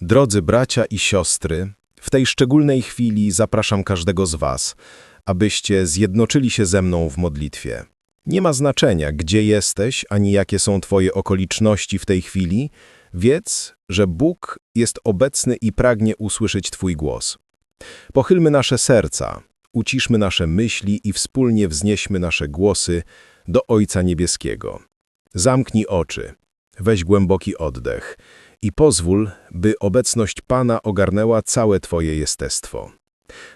Drodzy bracia i siostry, w tej szczególnej chwili zapraszam każdego z Was, abyście zjednoczyli się ze mną w modlitwie. Nie ma znaczenia, gdzie jesteś, ani jakie są Twoje okoliczności w tej chwili, wiedz, że Bóg jest obecny i pragnie usłyszeć Twój głos. Pochylmy nasze serca, uciszmy nasze myśli i wspólnie wznieśmy nasze głosy do Ojca Niebieskiego. Zamknij oczy, weź głęboki oddech i pozwól, by obecność Pana ogarnęła całe Twoje jestestwo.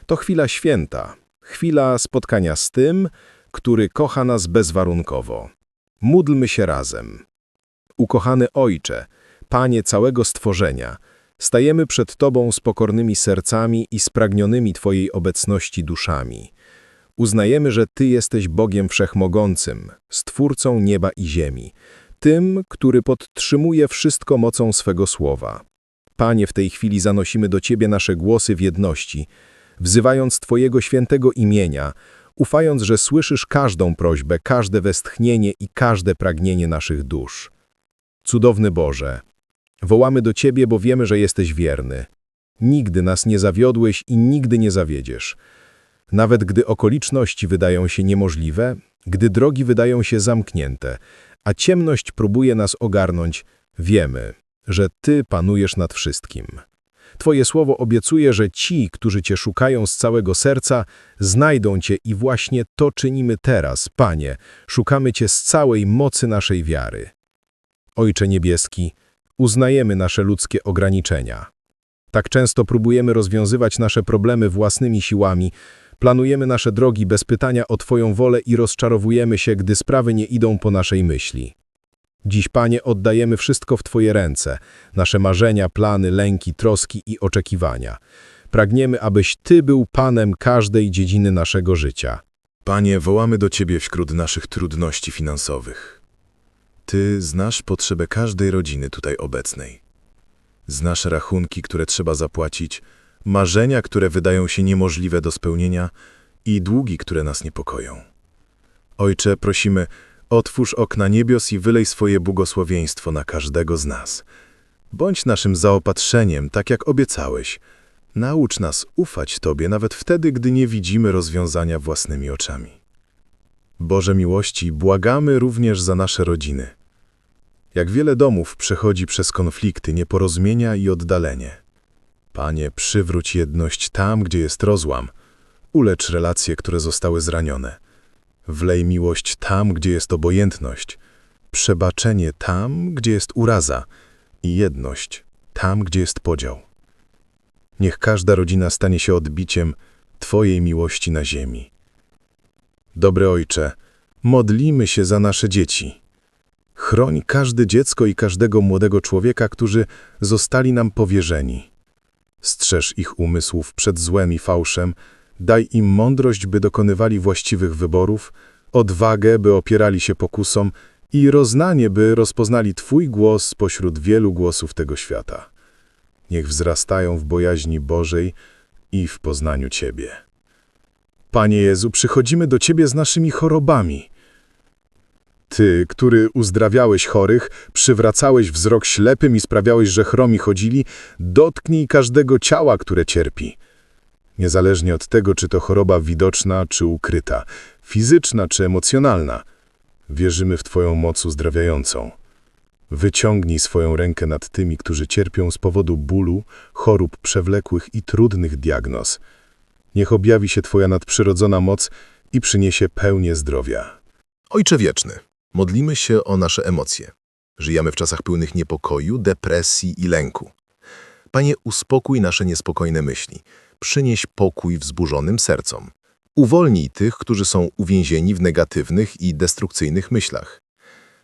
To chwila święta, chwila spotkania z tym, który kocha nas bezwarunkowo. Módlmy się razem. Ukochany Ojcze, Panie całego stworzenia, stajemy przed Tobą z pokornymi sercami i spragnionymi Twojej obecności duszami. Uznajemy, że Ty jesteś Bogiem Wszechmogącym, Stwórcą nieba i ziemi, tym, który podtrzymuje wszystko mocą swego słowa. Panie, w tej chwili zanosimy do Ciebie nasze głosy w jedności, wzywając Twojego świętego imienia, ufając, że słyszysz każdą prośbę, każde westchnienie i każde pragnienie naszych dusz. Cudowny Boże, wołamy do Ciebie, bo wiemy, że jesteś wierny. Nigdy nas nie zawiodłeś i nigdy nie zawiedziesz. Nawet gdy okoliczności wydają się niemożliwe, gdy drogi wydają się zamknięte, a ciemność próbuje nas ogarnąć, wiemy, że Ty panujesz nad wszystkim. Twoje słowo obiecuje, że ci, którzy Cię szukają z całego serca, znajdą Cię i właśnie to czynimy teraz, Panie. Szukamy Cię z całej mocy naszej wiary. Ojcze Niebieski, uznajemy nasze ludzkie ograniczenia. Tak często próbujemy rozwiązywać nasze problemy własnymi siłami, planujemy nasze drogi bez pytania o Twoją wolę i rozczarowujemy się, gdy sprawy nie idą po naszej myśli. Dziś, Panie, oddajemy wszystko w Twoje ręce, nasze marzenia, plany, lęki, troski i oczekiwania. Pragniemy, abyś Ty był Panem każdej dziedziny naszego życia. Panie, wołamy do Ciebie wśród naszych trudności finansowych. Ty znasz potrzebę każdej rodziny tutaj obecnej. Znasz rachunki, które trzeba zapłacić, marzenia, które wydają się niemożliwe do spełnienia i długi, które nas niepokoją. Ojcze, prosimy, otwórz okna niebios i wylej swoje błogosławieństwo na każdego z nas. Bądź naszym zaopatrzeniem, tak jak obiecałeś. Naucz nas ufać Tobie nawet wtedy, gdy nie widzimy rozwiązania własnymi oczami. Boże miłości, błagamy również za nasze rodziny. Jak wiele domów przechodzi przez konflikty, nieporozumienia i oddalenie. Panie, przywróć jedność tam, gdzie jest rozłam. Ulecz relacje, które zostały zranione. Wlej miłość tam, gdzie jest obojętność. Przebaczenie tam, gdzie jest uraza. I jedność tam, gdzie jest podział. Niech każda rodzina stanie się odbiciem Twojej miłości na ziemi. Dobry Ojcze, modlimy się za nasze dzieci. Chroń każde dziecko i każdego młodego człowieka, którzy zostali nam powierzeni. Strzeż ich umysłów przed złem i fałszem, daj im mądrość, by dokonywali właściwych wyborów, odwagę, by opierali się pokusom i roznanie, by rozpoznali Twój głos pośród wielu głosów tego świata. Niech wzrastają w bojaźni Bożej i w poznaniu Ciebie. Panie Jezu, przychodzimy do Ciebie z naszymi chorobami. Ty, który uzdrawiałeś chorych, przywracałeś wzrok ślepym i sprawiałeś, że chromi chodzili, dotknij każdego ciała, które cierpi. Niezależnie od tego, czy to choroba widoczna, czy ukryta, fizyczna, czy emocjonalna, wierzymy w Twoją moc uzdrawiającą. Wyciągnij swoją rękę nad tymi, którzy cierpią z powodu bólu, chorób przewlekłych i trudnych diagnoz. Niech objawi się Twoja nadprzyrodzona moc i przyniesie pełnię zdrowia. Ojcze Wieczny, modlimy się o nasze emocje. Żyjemy w czasach pełnych niepokoju, depresji i lęku. Panie, uspokój nasze niespokojne myśli. Przynieś pokój wzburzonym sercom. Uwolnij tych, którzy są uwięzieni w negatywnych i destrukcyjnych myślach.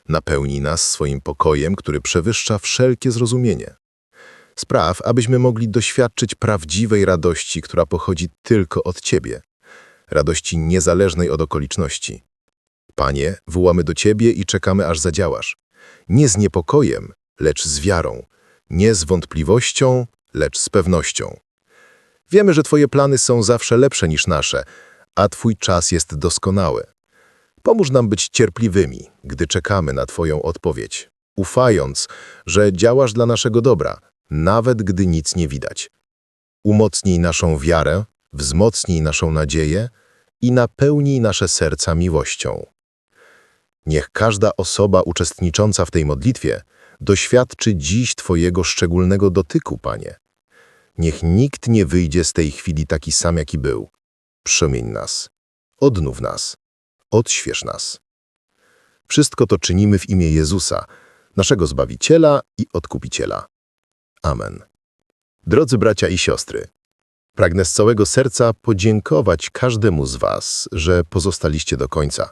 Napełnij nas swoim pokojem, który przewyższa wszelkie zrozumienie. Spraw, abyśmy mogli doświadczyć prawdziwej radości, która pochodzi tylko od Ciebie. Radości niezależnej od okoliczności. Panie, wołamy do Ciebie i czekamy, aż zadziałasz. Nie z niepokojem, lecz z wiarą. Nie z wątpliwością, lecz z pewnością. Wiemy, że Twoje plany są zawsze lepsze niż nasze, a Twój czas jest doskonały. Pomóż nam być cierpliwymi, gdy czekamy na Twoją odpowiedź, ufając, że działasz dla naszego dobra, nawet gdy nic nie widać. Umocnij naszą wiarę, wzmocnij naszą nadzieję i napełnij nasze serca miłością. Niech każda osoba uczestnicząca w tej modlitwie doświadczy dziś Twojego szczególnego dotyku, Panie. Niech nikt nie wyjdzie z tej chwili taki sam, jaki był. Przemień nas, odnów nas, odśwież nas. Wszystko to czynimy w imię Jezusa, naszego Zbawiciela i Odkupiciela. Amen. Drodzy bracia i siostry, pragnę z całego serca podziękować każdemu z Was, że pozostaliście do końca.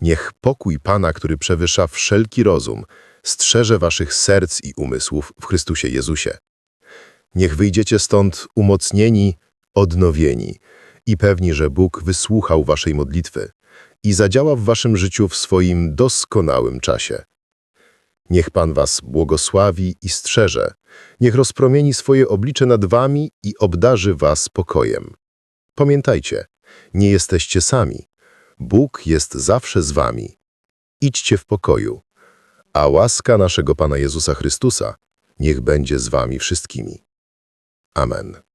Niech pokój Pana, który przewyższa wszelki rozum, strzeże Waszych serc i umysłów w Chrystusie Jezusie. Niech wyjdziecie stąd umocnieni, odnowieni i pewni, że Bóg wysłuchał Waszej modlitwy i zadziała w Waszym życiu w swoim doskonałym czasie. Niech Pan Was błogosławi i strzeże, niech rozpromieni swoje oblicze nad Wami i obdarzy Was pokojem. Pamiętajcie, nie jesteście sami. Bóg jest zawsze z Wami. Idźcie w pokoju, a łaska naszego Pana Jezusa Chrystusa niech będzie z Wami wszystkimi. Amen.